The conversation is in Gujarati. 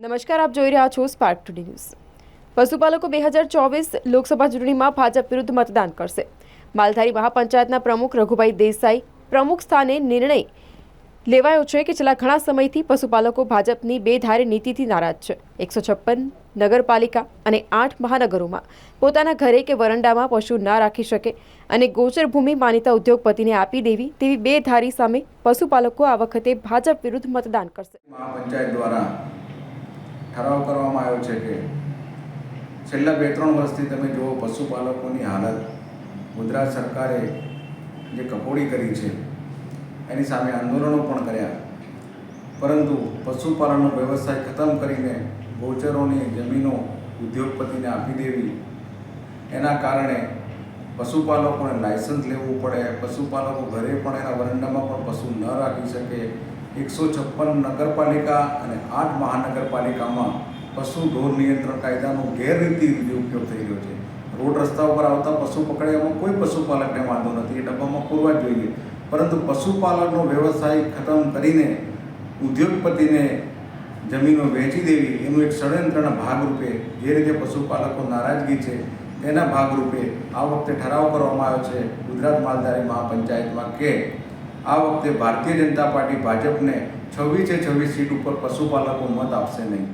નમસ્કાર, આપ જોઈ રહ્યા છો સ્પાર્ક ટુડે ન્યૂઝ પશુપાલકો બે હજાર ચોવીસ લોકસભા ચૂંટણીમાં ભાજપ વિરુદ્ધ મતદાન કરશે. માલધારી મહાપંચાયતના પ્રમુખ રઘુભાઈ દેસાઈ પ્રમુખ સ્થાને નિર્ણય લેવાયો છે કે છેલ્લા ઘણા સમયથી પશુપાલકો ભાજપની બેધારી નીતિથી નારાજ છે. એકસો છપ્પન નગરપાલિકા અને આઠ મહાનગરોમાં પોતાના ઘરે કે વરંડામાં પશુ ના રાખી શકે અને ગોચર ભૂમિ માનીતા ઉદ્યોગપતિને આપી દેવી તેવી બેધારી સામે પશુપાલકો આ વખતે ભાજપ વિરુદ્ધ મતદાન કરશે. મહાપંચાયત દ્વારા ઠરાવ કરવામાં આવ્યો છે કે છેલ્લા બે ત્રણ વર્ષથી તમે જુઓ, પશુપાલકોની હાલત ગુજરાત સરકારે જે કપોડી કરી છે, એની સામે આંદોલનો પણ કર્યા. પરંતુ પશુપાલનનો વ્યવસાય ખતમ કરીને ગોચરોની જમીનો ઉદ્યોગપતિને આપી દેવી, એના કારણે પશુપાલકોને લાયસન્સ લેવું પડે, પશુપાલકો ઘરે પણ એના વરંડામાં પણ પશુ ન રાખી શકે એકસો છપ્પન નગરપાલિકા અને આઠ મહાનગરપાલિકામાં પશુ ઢોર નિયંત્રણ કાયદાનો ગેરરીતિ રીતે ઉપયોગ થઈ રહ્યો છે. રોડ રસ્તા ઉપર આવતા પશુ પકડ્યામાં કોઈ પશુપાલકને વાંધો નથી. એ ડબ્બામાં પૂરવા જ જોઈએ. પરંતુ પશુપાલનનો વ્યવસાય ખતમ કરીને ઉદ્યોગપતિને જમીનો વહેંચી દેવી, એનું એક ષડયંત્રના ભાગરૂપે જે રીતે પશુપાલકો નારાજગી છે, તેના ભાગરૂપે આ વખતે ઠરાવ કરવામાં આવ્યો છે ગુજરાત માલધારી મહાપંચાયતમાં કે આ વખતે ભારતીય જનતા પાર્ટી ભાજપને છવ્વીસે છવ્વીસ સીટ ઉપર પશુપાલકો મત આપશે નહીં.